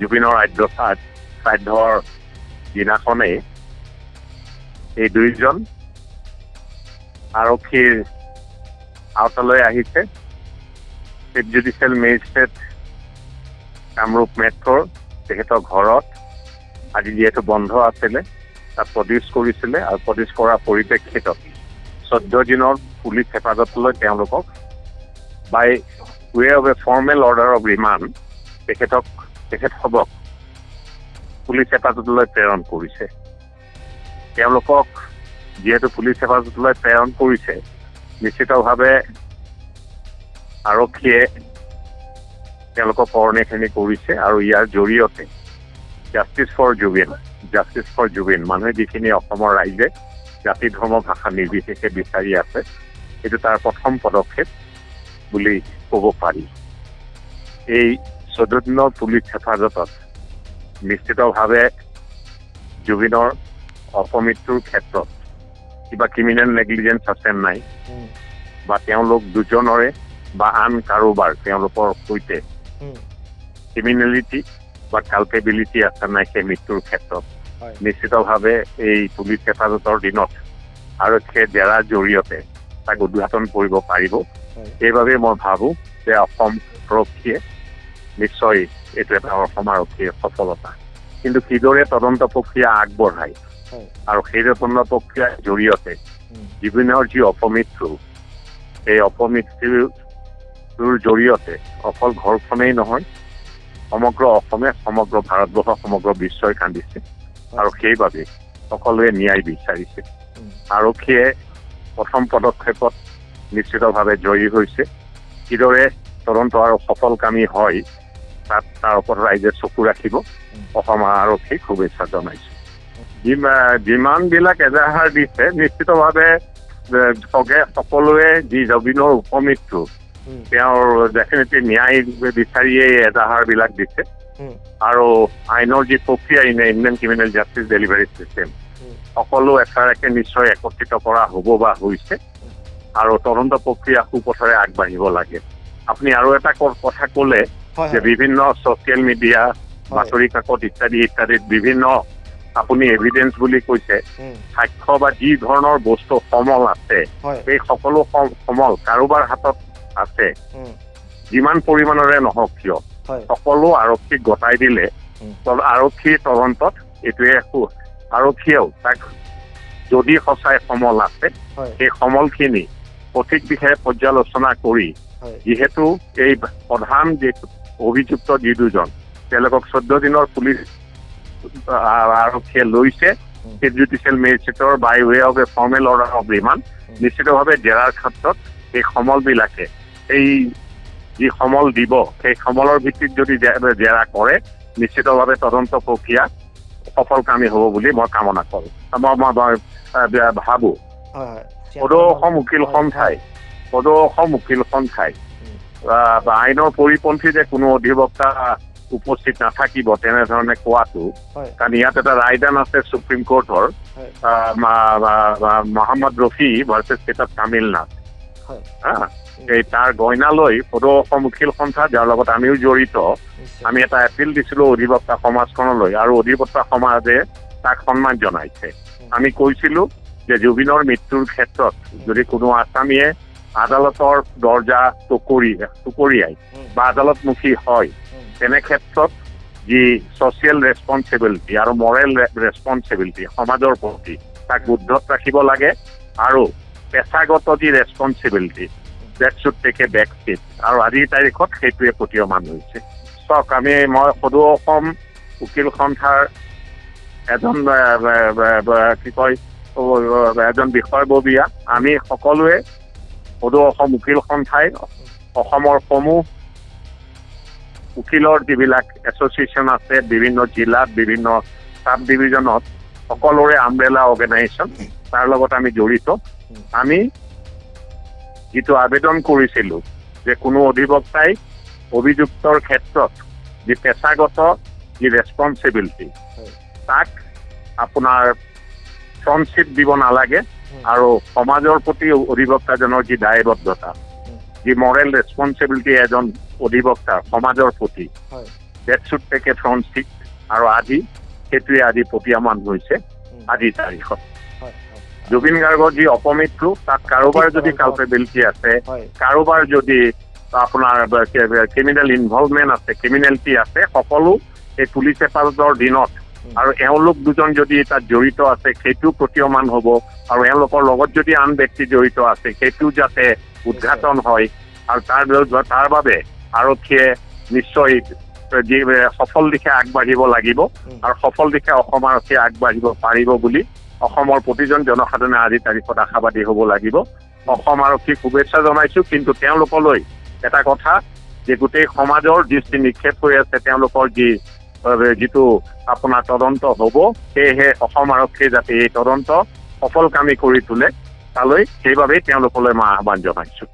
জুবিনৰ আদ্য শ্ৰাদ্ধৰ দিনাখনেই এই দুইজন আৰক্ষীৰ আওতালৈ আহিছে। চিফ জুডিচিয়েল মেজিষ্ট্ৰেট কামৰূপ মেট্ৰ'ৰ তেখেতৰ ঘৰত। আজি যিহেতু বন্ধ আছিলে, তাত প্ৰডিউচ কৰিছিলে আৰু প্ৰডিউচ কৰাৰ পৰিপ্ৰেক্ষিতত চৈধ্য দিনৰ পুলিচ হেফাজতলৈ তেওঁলোকক by way of a formal order of remand তেখেতক তেখেতসৱক পুলিচ হেফাজতলৈ প্ৰেৰণ কৰিছে। তেওঁলোকক যিহেতু পুলিচ হেফাজতলৈ প্ৰেৰণ কৰিছে, নিশ্চিতভাৱে আৰক্ষীয়ে তেওঁলোকক কৰণীখিনি কৰিছে আৰু ইয়াৰ জৰিয়তে justice for Zubeen justice for Zubeen মানুহে যিখিনি অসমৰ ৰাইজে জাতি, ধৰ্ম, ভাষা নিৰ্বিশেষে বিচাৰি আছে, এইটো তাৰ প্ৰথম পদক্ষেপ বুলি ক'ব পাৰি। এই চৈধ্য দিনৰ পুলিচ হেফাজতত নিশ্চিতভাৱে জুবিনৰ অপমৃত্যুৰ ক্ষেত্ৰত কিবা ক্ৰিমিনেল নেগলিজেঞ্চ আছে নাই? বা তেওঁলোক দুজনৰে বা আন কাৰোবাৰ তেওঁলোকৰ সৈতে ক্ৰিমিনেলিটি বা কাল্পেবিলিটি আছে নাই সেই মৃত্যুৰ ক্ষেত্ৰত? নিশ্চিতভাৱে এই পুলিচ হেফাজতৰ দিনত আৰক্ষীয়ে জেৰাৰ জৰিয়তে তাক উদ্ঘাটন কৰিব পাৰিব। সেইবাবে মই ভাবোঁ যে অসম আৰক্ষীয়ে নিশ্চয় এইটো এটা অসম আৰক্ষীৰ সফলতা। কিন্তু কিদৰে তদন্ত প্ৰক্ৰিয়া আগবঢ়ায় আৰু সেই তদন্ত প্ৰক্ৰিয়াৰ জৰিয়তে জুবিনৰ যি অপমৃত্যু এই অপমৃত্যুৰ জৰিয়তে অকল ঘৰখনেই নহয় সমগ্ৰ অসমে সমগ্ৰ ভাৰতবৰ্ষ সমগ্ৰ বিশ্বই কান্দিছে আৰু সেইবাবে সকলোৱে ন্যায় বিচাৰিছে। আৰক্ষীয়ে প্ৰথম পদক্ষেপত নিশ্চিতভাৱে জয়ী হৈছে। কিদৰে তদন্ত আৰু সফলকামী হয় তাত তাৰ ওপৰত ৰাইজে চকু ৰাখিব। অসম আৰক্ষীক শুভেচ্ছা জনাইছো। যিমা- যিমানবিলাক এজাহাৰ দিছে। নিশ্চিতভাৱে সগে সকলোৱে যি জবিনৰ উপমৃত্যু তেওঁৰ ডেফিনেটলি ন্যায় বিচাৰিয়ে এই এজাহাৰবিলাক দিছে। আৰু আইনৰ যি প্ৰক্ৰিয়া ইনে Indian criminal justice delivery system um, সকলো একেৰাকে নিশ্চয় একত্ৰিত কৰা হ'ব বা হৈছে। আৰু তদন্ত প্ৰক্ৰিয়া সুপথেৰে আগবাঢ়িব লাগে। আপুনি আৰু এটা কথা ক'লে যে বিভিন্ন ছচিয়েল মিডিয়া বাতৰি কাকত ইত্যাদি ইত্যাদিত বিভিন্ন আপুনি এভিডেন্স বুলি কৈছে সাক্ষ্য বা যি ধৰণৰ বস্তু সমল আছে এই সকলো সম- সমল কাৰোবাৰ হাতত আছে। যিমান পৰিমাণৰে নহওক কিয় সকলো আৰক্ষীক গতাই দিলে আৰক্ষীৰ তদন্তত এইটোৱে আৰক্ষীয়েও তাক যদি সঁচাই সমল আছে সেই সমলখিনি সঠিক বিষয়ে পৰ্যালোচনা কৰি যিহেতু এই প্ৰধান যি অভিযুক্ত যি দুজন। তেওঁলোকক চৈধ্য দিনৰ পুলিচ আৰক্ষীয়ে লৈছে। Chief judicial মেজিষ্ট্ৰেটৰ by way of a formal order of remand নিশ্চিতভাৱে জেৰাৰ ক্ষেত্ৰত এই সমলবিলাকে এই যি সমল দিব সেই সমলৰ ভিত্তিত যদি জেৰা কৰে নিশ্চিতভাৱে তদন্ত প্ৰক্ৰিয়া সফলকামী হ'ব বুলি মই কামনা কৰোঁ। মই ভাবোঁ। সদৌ অসম উকিল সন্থাই সদৌ অসম উকিল সন্থাই আইনৰ পৰিপন্থী যে কোনো অধিবক্তা উপস্থিত নাথাকিব তেনেধৰণে কোৱাটো। কাৰণ ইয়াত এটা ৰায়দান আছে supreme কোৰ্টৰ Mohammad Rafi versus state of Tamil Nadu হা? এই তাৰ গইনালৈ সদৌ অসম উকিল সন্থা যাৰ লগত আমিও জড়িত। আমি এটা এপিল দিছিলো অধিবক্তা সমাজখনলৈ আৰু অধিবক্তা সমাজে তাক সন্মান জনাইছে। আমি কৈছিলো যে জুবিনৰ মৃত্যুৰ ক্ষেত্ৰত যদি কোনো আসামীয়ে আদালতৰ দৰ্জা টকৰি টুকৰিয়াই বা আদালতমুখী হয়। তেনে ক্ষেত্ৰত যি ছচিয়েল ৰেচপনচিবিলিটি আৰু মৰেল ৰেচপনচিবিলিটি সমাজৰ প্ৰতি তাক উদ্ধত ৰাখিব লাগে আৰু পেছাগত যি responsibility that should take a back seat আৰু আজিৰ তাৰিখত সেইটোৱে প্ৰতীয়মান হৈছে। চাওক আমি মই সদৌ অসম উকিল সন্থাৰ এজন কি কয় এজন বিষয়ববীয়া। আমি সকলোৱে সদৌ অসম উকিল সন্থাই অসমৰ সমূহ উকিলৰ যিবিলাক এছ'চিয়েশ্যন আছে বিভিন্ন জিলাত বিভিন্ন চাব ডিভিজনত সকলোৰে আমব্ৰেলা অৰ্গেনাইজেশ্যন তাৰ লগত আমি জড়িত আমি যিটো আবেদন কৰিছিলোঁ যে কোনো অধিবক্তাই অভিযুক্তৰ ক্ষেত্ৰত যি পেছাগত যি ৰেচপনচিবিলিটি হয়। তাক আপোনাৰ ফ্ৰণ্টশ্বিপ দিব নালাগে আৰু সমাজৰ প্ৰতি অধিবক্তাজনৰ যি দায়বদ্ধতা যি মৰেল ৰেচপনচিবিলিটি এজন অধিবক্তাৰ সমাজৰ প্ৰতি ডেথ শ্বুট ফ্ৰণ্ট আৰু আজি সেইটোৱে আজি প্ৰতীয়মান হৈছে আজিৰ তাৰিখত। জুবিন গাৰ্গৰ যি অপমৃত্যু তাত কাৰোবাৰ যদি কালপেবিলিটি আছে কাৰোবাৰ যদি আপোনাৰ ক্ৰিমিনেল ইনভলভমেণ্ট আছে ক্ৰিমিনেলিটি আছে সকলো এই পুলিচ হেফাজতৰ দিনত আৰু এওঁলোক দুজন যদি তাত জড়িত আছে সেইটো প্ৰতীয়মান হ'ব। আৰু এওঁলোকৰ লগত যদি আন ব্যক্তি জড়িত আছে সেইটো যাতে উদঘাটন হয়। আৰু তাৰ তাৰ বাবে আৰক্ষীয়ে নিশ্চয় যি সফল দিশে আগবাঢ়িব লাগিব আৰু সফল দিশে অসম আৰক্ষীয়ে আগবাঢ়িব পাৰিব বুলি অসমৰ প্ৰতিজন জনসাধাৰণে আজিৰ তাৰিখত আশাবাদী হ'ব লাগিব। অসম আৰক্ষীক শুভেচ্ছা জনাইছো কিন্তু তেওঁলোকলৈ এটা কথা যে গোটেই সমাজৰ দৃষ্টি নিক্ষেপ হৈ আছে তেওঁলোকৰ যি যিটো আপোনাৰ তদন্ত হ'ব, সেয়েহে অসম আৰক্ষীয়ে যাতে এই তদন্ত সফলকামী কৰি তোলে, তালৈ সেইবাবেই তেওঁলোকলৈ মই আহ্বান জনাইছো।